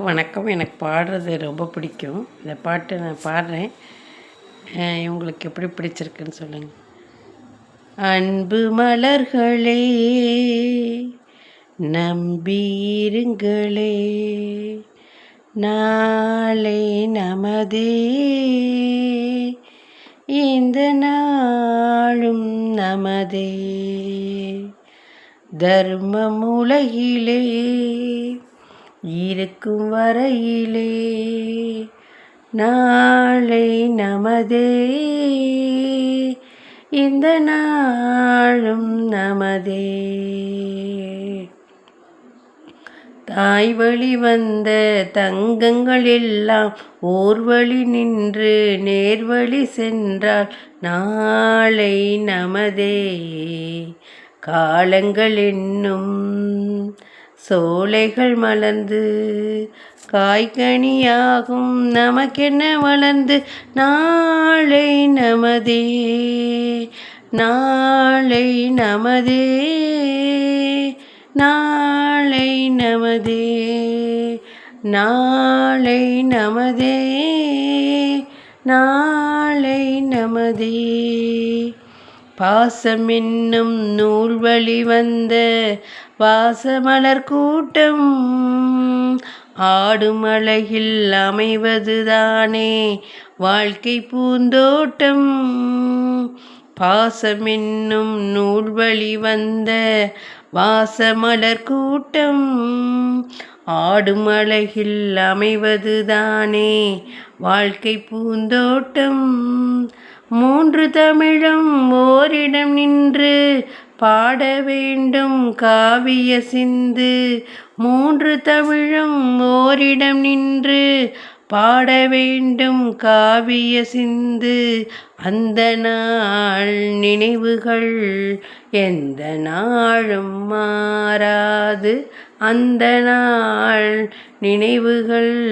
எல்லாருக்கும் வணக்கம். எனக்கு பாடுறது ரொம்ப பிடிக்கும். இந்த பாட்டு நான் பாடுறேன். உங்களுக்கு எப்படி பிடிச்சிருக்குன்னு சொல்லுங்கள் அன்பு மலர்களே நம்பியிருங்களே நாளை நமதே. இந்த நாளும் நமதே. தர்மமுலகிலே இருக்கும் வரையிலே நாளை நமதே. இந்த நாளும் நமதே. தாய் வழி வந்த தங்கங்கள் எல்லாம் ஓர்வழி நின்று நேர்வழி சென்றால் நாளை நமதே. காலங்கள் என்னும் சோலைகள் மலர்ந்து காய்கனியாகும் நமக்கென்ன வளர்ந்து நாளை நமதே நாளை நமதே நாளை நமதே நாளை நமதே நாளை நமதே. பாசமின்னும் நூல் வழி வந்த வாசமலர் கூட்டம். ஆடும் அழகில் அமைவதுதானே வாழ்க்கை பூந்தோட்டம். பாசமின்னும் நூல் வழி வந்த வாசமலர் கூட்டம். ஆடும் அழகில் அமைவதுதானே வாழ்க்கை பூந்தோட்டம். மூன்று தமிழும் ஓரிடம் நின்று பாட வேண்டும் காவிய சிந்து. மூன்று தமிழும் ஓரிடம் நின்று பாட வேண்டும் காவிய சிந்து. அந்த நாள் நினைவுகள் எந்த நாளும் மாறாது. அந்த நாள் நினைவுகள்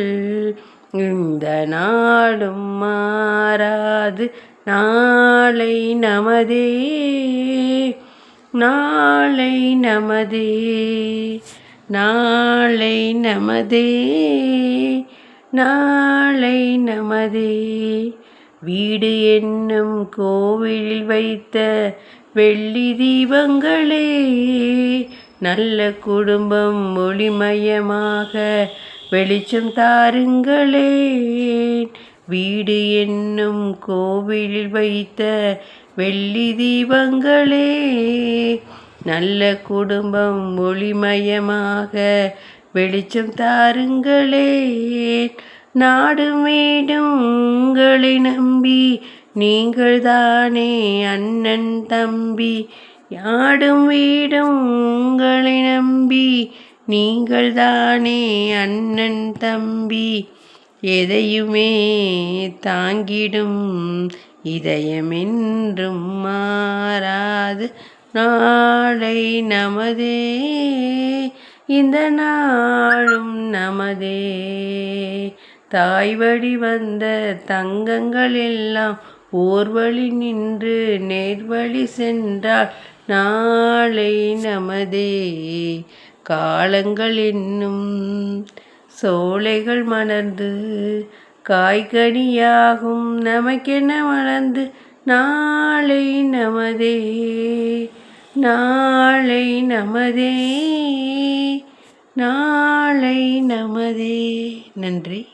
இந்த நாளும் மாறாது. நாளை நமதே நாளை நமதே நாளை நமதே நாளை நமதே. வீடு என்னும் கோவிலில் வைத்த வெள்ளி தீபங்களே நல்ல குடும்பம் ஒளிமயமாக வெளிச்சம் தாருங்களே வீடு என்னும் கோவிலில் வைத்த வெள்ளி தீபங்களே நல்ல குடும்பம் ஒளிமயமாக வெளிச்சம் தாருங்களே. நாடு மீண்டும் உங்களை நம்பி நீங்கள் தானே அண்ணன் தம்பி. யாடும் வீடும் உங்களை நம்பி நீங்கள் தானே அண்ணன் தம்பி. எதையுமே தாங்கிடும். இதயமென்றும் மாறாது நாளை நமதே. இந்த நாளும் நமதே. தாய் வழி வந்த தங்கங்கள் எல்லாம் ஓர்வழி நின்று நேர்வழி சென்றால் நாளை நமதே. காலங்கள் என்னும் சோலைகள் மலர்ந்து காய்கனியாகும் நமக்கென வளர்ந்து நாளை நமதே நாளை நமதே நாளை நமதே. நன்றி.